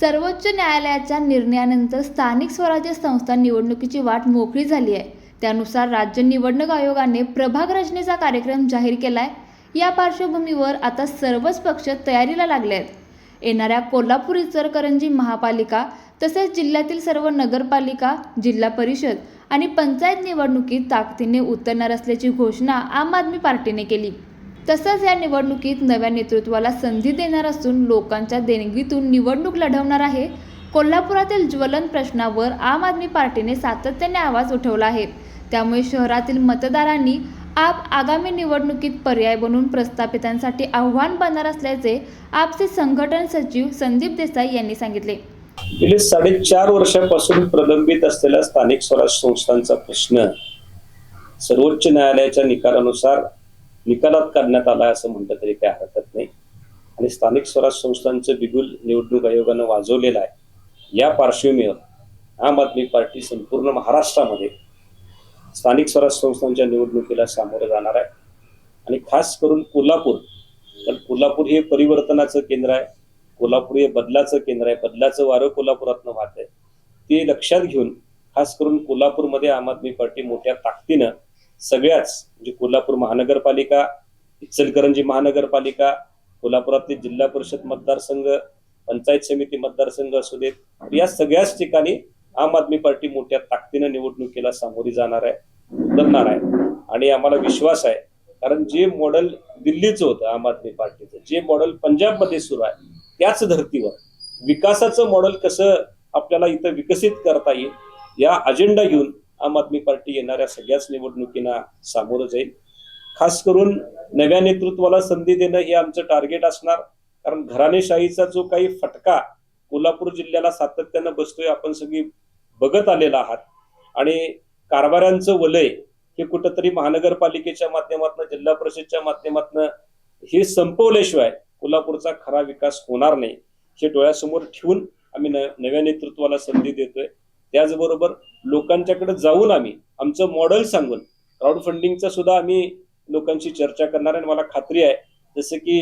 सर्वोच्च न्यायालयाच्या निर्णयानंतर स्थानिक स्वराज्य संस्था निवडणुकीची वाट मोकळी झाली आहे. त्यानुसार राज्य निवडणूक आयोगाने प्रभाग रचनेचा कार्यक्रम जाहीर केला आहे या पार्श्वभूमीवर आता सर्वच पक्ष तयारीला लागले आहेत. येणाऱ्या कोल्हापूर इचलकरंजी महापालिका तसेच जिल्ह्यातील सर्व नगरपालिका जिल्हा परिषद आणि पंचायत निवडणुकीत ताकदीने उतरणार असल्याची घोषणा आम आदमी पार्टीने केली. तसंच या निवडणुकीत नव्या नेतृत्वाला संधी देणार असून लोकांच्या देणगीतून निवडणूक लढवणार आहे. कोल्हापुरातील ज्वलन प्रश्नावर आम आदमी पार्टीने सातत्याने आवाज उठवला आहे. त्यामुळे शहरातील मतदारांनी आप आगामी निवडणुकीत पर्याय बनून प्रस्थापितांसाठी आव्हान बनणार असल्याचे आपचे संघटन सचिव संदीप देसाई यांनी सांगितले. गेले साडेचार वर्षापासून प्रलंबित असलेला स्थानिक स्वराज्य संस्थांचा प्रश्न सर्वोच्च न्यायालयाच्या निकालानुसार निकालात काढण्यात आला असं म्हटलं तरी काही हरकत नाही. आणि स्थानिक स्वराज संस्थांचं बिगुल निवडणूक आयोगानं वाजवलेलं आहे. या पार्श्वभूमीवर आम आदमी पार्टी संपूर्ण महाराष्ट्रामध्ये स्थानिक स्वराज संस्थांच्या निवडणुकीला सामोरं जाणार आहे. आणि खास करून कोल्हापूर कारण कोल्हापूर हे परिवर्तनाचं केंद्र आहे. कोल्हापूर हे बदलाचं केंद्र आहे. बदलाचं वारं कोल्हापुरातनं वाहत आहे. ते लक्षात घेऊन खास करून कोल्हापूरमध्ये आम आदमी पार्टी मोठ्या ताकदीनं सगळ्याच म्हणजे कोल्हापूर महानगरपालिका इचलकरंजी महानगरपालिका कोल्हापुरातले जिल्हा परिषद मतदारसंघ पंचायत समिती मतदारसंघ असू देत या सगळ्याच ठिकाणी आम आदमी पार्टी मोठ्या ताकदीनं निवडणुकीला सामोरी जाणार आहे उतरणार आहे. आणि आम्हाला विश्वास आहे कारण जे मॉडेल दिल्लीचं होतं आम आदमी पार्टीचं जे मॉडेल पंजाबमध्ये सुरू आहे त्याच धर्तीवर विकासाचं मॉडेल कसं आपल्याला इथं विकसित करता येईल या अजेंडा घेऊन आम आदमी पार्टी येणाऱ्या सगळ्याच निवडणुकींना सामोरं जाईल. खास करून नव्या नेतृत्वाला संधी देणं हे आमचं टार्गेट असणार. कारण घराणेशाहीचा जो काही फटका कोल्हापूर जिल्ह्याला सातत्यानं बसतोय आपण सगळी बघत आलेला आहात. आणि कारभाऱ्यांचं वलय हे कुठंतरी महानगरपालिकेच्या माध्यमातून जिल्हा परिषदच्या माध्यमातून हे संपवल्याशिवाय कोल्हापूरचा खरा विकास होणार नाही. हे डोळ्यासमोर ठेवून आम्ही न- नव्या नेतृत्वाला संधी देतोय. त्याचबरोबर लोकांच्याकडे जाऊन आम्ही आमचं मॉडेल सांगून क्राऊड फंडिंगचा सुद्धा आम्ही लोकांशी चर्चा करणार आणि मला खात्री आहे जसं की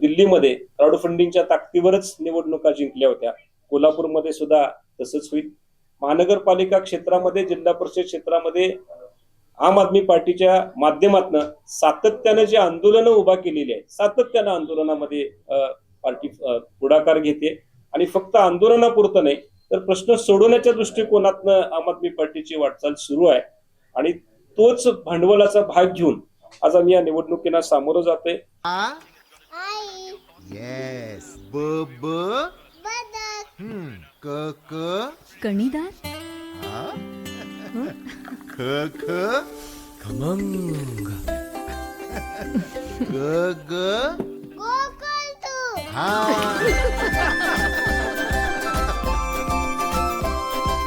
दिल्लीमध्ये क्राऊड फंडिंगच्या ताकदीवरच निवडणुका जिंकल्या होत्या. कोल्हापूरमध्ये सुद्धा तसंच होईल. महानगरपालिका क्षेत्रामध्ये जिल्हा परिषद क्षेत्रामध्ये आम आदमी पार्टीच्या माध्यमातून सातत्यानं जी आंदोलनं उभा केलेली आहेत सातत्यानं आंदोलनामध्ये पार्टी पुढाकार घेते. आणि फक्त आंदोलनापुरतं नाही तर प्रश्न सोडवण्याच्या दृष्टिकोनातनं आम आदमी पार्टीची वाटचाल सुरू आहे. आणि तोच भांडवलाचा भाग घेऊन आज आम्ही या निवडणुकीला सामोरं जातोय. आई येस ब ब? बदक हम्म, क क? कणीदार?